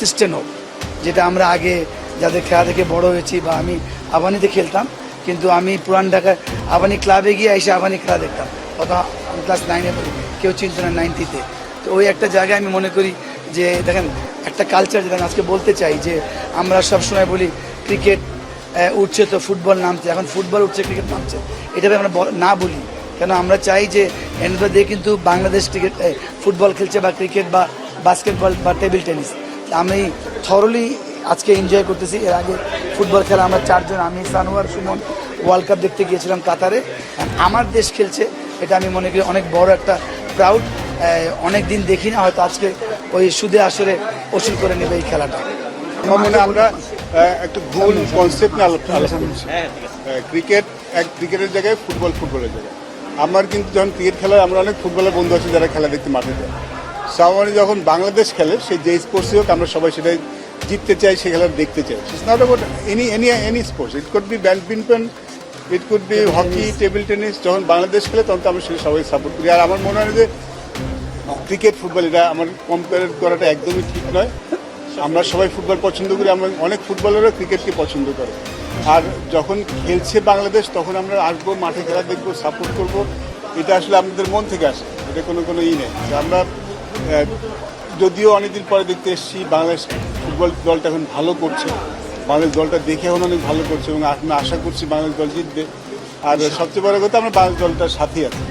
System হোক যেটা আমরা আগে যাদের খেলা থেকে বড় হয়েছি বা আমি আবানিতে খেলতাম, কিন্তু আমি পুরান ঢাকায় আবানি ক্লাবে গিয়ে এসে আবানি খেলা দেখতাম। কত আমি ক্লাস নাইনে কেউ চিনত না নাইনটিতে তো। ওই একটা জায়গায় আমি মনে করি যে, দেখেন, একটা কালচার যেটা আজকে বলতে চাই, যে আমরা সবসময় বলি ক্রিকেট উঠছে তো ফুটবল নামছে, এখন ফুটবল উঠছে ক্রিকেট নামছে। এটা আমরা না বলি। কেন আমরা চাই যে এন্ড কিন্তু বাংলাদেশ ক্রিকেট ফুটবল খেলছে বা ক্রিকেট বা বাস্কেটবল বা টেবিল টেনিস আমি থরলি আজকে এনজয় করতেছি। এর আগে ফুটবল খেলা আমরা চারজন আমি সানোয়ার সুমন ওয়ার্ল্ড কাপ দেখতে গিয়েছিলাম কাতারে। আমার দেশ খেলছে এটা আমি মনে করি অনেক বড় একটা প্রাউড অনেক দিন দেখি না হয়তো আজকে ওই সুদে আসরে ওসুল করে নেবে এই খেলাটা। আমার মনে একটা ভুল কনসেপ্ট নিয়ে আলোচনা আলোচনা করছি। ক্রিকেট এক ক্রিকেটের জায়গায় ফুটবল ফুটবলের জায়গায়। আমার কিন্তু যখন ক্রিকেট খেলা আমরা অনেক ফুটবলের বন্ধু আছে যারা খেলা দেখতে মাঠে যায়। সামানি যখন বাংলাদেশ খেলে সেই যে স্পোর্টসই হোক, আমরা সবাই সেটাই জিততে চাই, সে খেলা দেখতে চাই। It's not about any any any sports it could be badminton it could be hockey table tennis যখন বাংলাদেশ খেলে, তখন তো আমরা সেটা সবাই সাপোর্ট করি। আর আমার মনে হয় যে ক্রিকেট ফুটবল এটা আমার কম্পেয়ার করাটা একদমই ঠিক নয়। আমরা সবাই ফুটবল পছন্দ করি, আমরা অনেক ফুটবলারও ক্রিকেটকে পছন্দ করে। আর যখন খেলছে বাংলাদেশ, তখন আমরা আসব, মাঠে খেলা দেখব সাপোর্ট করব। এটা আসলে আমাদের মন থেকে আসে। এটা কোনো কোনো ই নেই। আমরা যদিও অনেকদিন পরে দেখতে এসেছি, বাংলাদেশ ফুটবল দলটা এখন ভালো করছে। বাংলাদেশ দলটা দেখে এখন অনেক ভালো করছে এবং আমরা আশা করছি বাংলাদেশ দল জিতবে। আর সবচেয়ে বড় কথা, আমরা বাংলাদেশ দলটার সাথেই আছি।